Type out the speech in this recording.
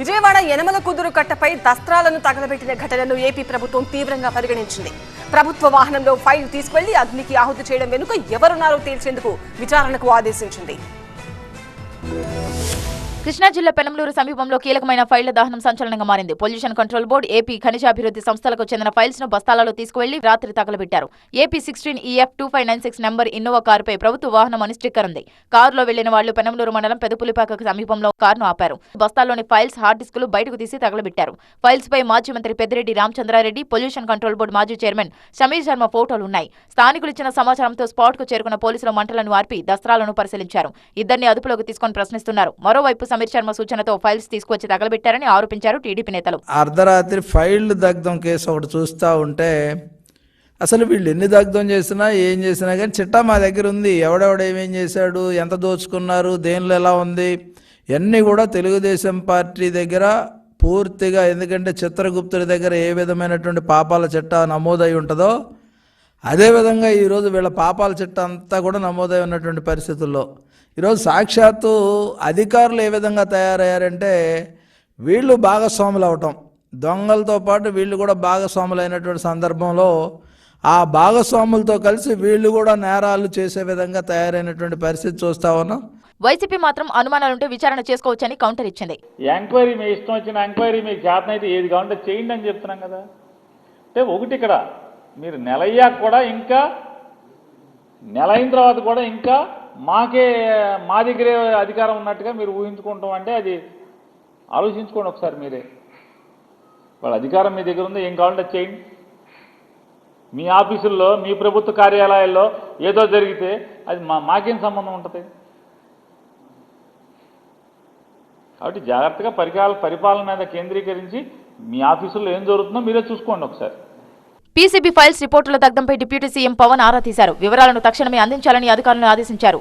విజయవాడ యనమల కుదురు కట్టపై దస్త్రాలను తగలబెట్టిన ఘటనను ఏపీ ప్రభుత్వం తీవ్రంగా పరిగణించింది. ప్రభుత్వ వాహనంలో ఫైల్ తీసుకెళ్ళి అగ్నికి ఆహుతి చేయడం వెనుక ఎవరున్నారో తేల్చేందుకు విచారణకు ఆదేశించింది. కృష్ణా జిల్లా పెనంలూరు సమీపంలో కీలకమైన ఫైళ్ళ దహనం సంచలనంగా మారింది. పొల్యూషన్ కంట్రోల్ బోర్డు ఏపీ ఖనిజాభివృద్ధి సంస్థలకు చెందిన ఫైల్స్ను బస్తాలలో తీసుకువెళ్ళి రాత్రి తగలబెట్టారు. AP sixteen EF two five nine six number Innova కారుపై ప్రభుత్వ వాహనం అని స్టిక్కర్ ఉంది కారులో వెళ్ళిన వాళ్ళు పెనంలూరు మండలం పెదపులిపాక సమీపంలో కారును ఆపారు. బస్తాల్లోని ఫైల్స్ హార్డ్ డిస్కులు బయటకు తీసి తగలబెట్టారు. ఫైల్స్ పై మాజీ మంత్రి Peddireddy Ramachandra Reddy pollution control board మాజీ చైర్మన్ సమీర్ శర్మ ఫోటోలు ఉన్నాయి. స్థానికులు ఇచ్చిన సమాచారంతో స్పాట్కు చేరుకున్న పోలీసులు మంటలను ఆర్పి దస్త్రాలను పరిశీలించారు. ఇద్దరిని అదుపులోకి తీసుకొని ప్రశ్నిస్తున్నారు. మరోవైపు సమీర్ శర్మ సూచనతో ఫైల్స్ తీసుకొచ్చి తగలబెట్టారని ఆరోపించారు టీడీపీ నేతలు. అర్ధరాత్రి ఫైళ్ళు దగ్ధం కేసు ఒకటి చూస్తూ ఉంటే అసలు వీళ్ళు ఎన్ని దగ్ధం చేసినా ఏం చేసినా కానీ చిట్టా మా దగ్గర ఉంది. ఎవడెవడు ఏమేం చేశాడు ఎంత దోచుకున్నారు దేనిలో ఎలా ఉంది ఇవన్నీ కూడా తెలుగుదేశం పార్టీ దగ్గర పూర్తిగా ఎందుకంటే చిత్రగుప్తుడి దగ్గర ఏ విధమైనటువంటి పాపాల చిట్టా నమోదై ఉంటుందో అదేవిధంగా ఈరోజు వీళ్ళ పాపాల చిట్ట అంతా కూడా నమోదై ఉన్నటువంటి పరిస్థితుల్లో. ఈరోజు సాక్షాత్తు అధికారులు ఏ విధంగా తయారయ్యారంటే వీళ్ళు భాగస్వాములు అవటం. దొంగలతో పాటు వీళ్ళు కూడా భాగస్వాములు అయినటువంటి సందర్భంలో ఆ భాగస్వాములతో కలిసి వీళ్ళు కూడా నేరాలు చేసే విధంగా తయారైనటువంటి పరిస్థితి చూస్తా ఉన్నాం. వైసీపీ మాత్రం అనుమానాలుంటే విచారణ చేసుకోవచ్చని కౌంటర్ ఇచ్చింది. ఎంక్వైరీ మీ ఇష్టం వచ్చిన ఎంక్వైరీ మీకు చేతనైతే ఏది కావాలంటే చేయండి అని చెప్తున్నాం కదా. అంటే ఒకటి ఇక్కడ మీరు నెల అయ్యాక కూడా ఇంకా నెల అయిన తర్వాత కూడా ఇంకా మాకే మా దగ్గరే అధికారం ఉన్నట్టుగా మీరు ఊహించుకుంటాం అంటే అది ఆలోచించుకోండి ఒకసారి మీరే. వాళ్ళ అధికారం మీ దగ్గర ఉంది ఏం కావాలంటే చేయండి. మీ ఆఫీసుల్లో మీ ప్రభుత్వ కార్యాలయాల్లో ఏదో జరిగితే అది మా మాకేం సంబంధం ఉంటుంది? కాబట్టి జాగ్రత్తగా పరికాల పరిపాలన మీద కేంద్రీకరించి మీ ఆఫీసుల్లో ఏం జరుగుతుందో మీరే చూసుకోండి ఒకసారి. పీసీబీ ఫైల్స్ రిపోర్టుల దగ్ధంపై డిప్యూటీ సీఎం పవన్ ఆరా తీశారు. వివరాలను తక్షణమే అందించాలని అధికారులను ఆదేశించారు.